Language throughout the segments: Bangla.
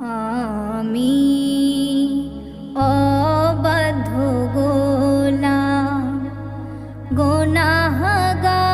আমি অবাধ্য গোলা গোনাহগার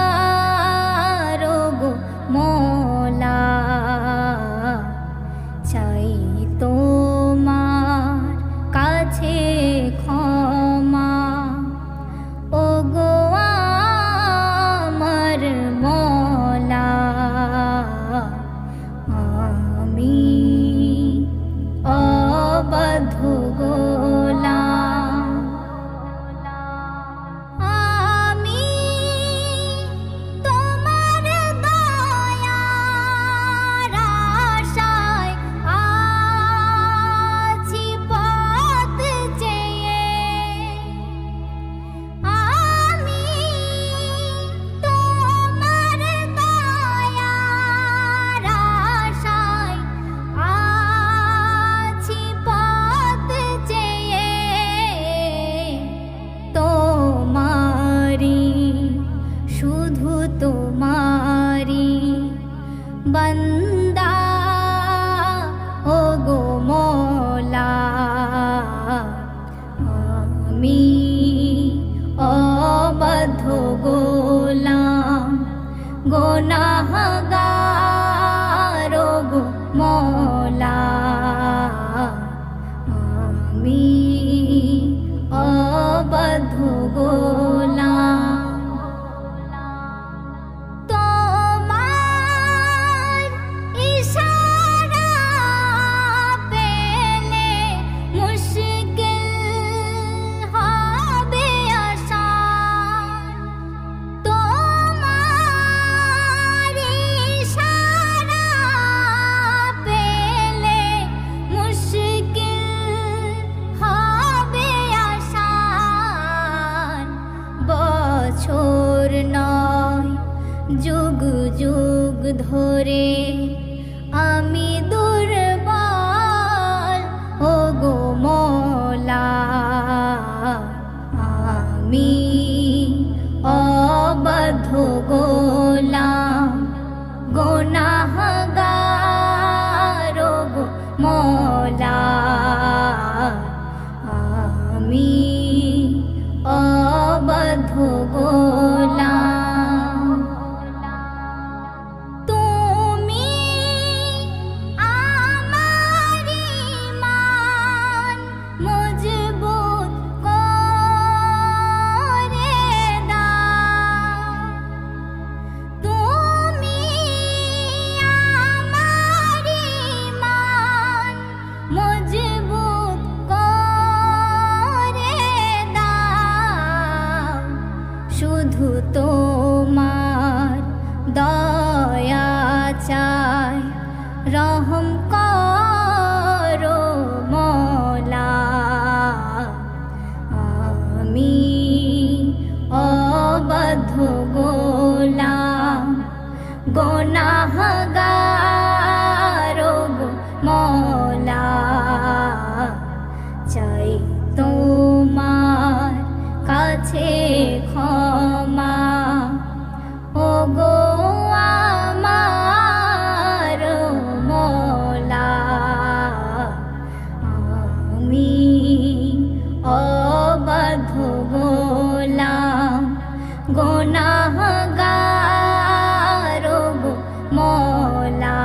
বন্দা ও গো মোলা আমি অবধ গোলাম গোনাহগার গো মোলা যুগ যুগ ধরে আমি দুর্বল। ও গো মোলা আমি অবধ গোলা গোনাহগার শুধু তোমার দয়া চাই। রহম করো মলা। আমি অবধ গোলা গোনাহগার গোনাহগার গো মোলা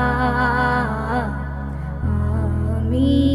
আমি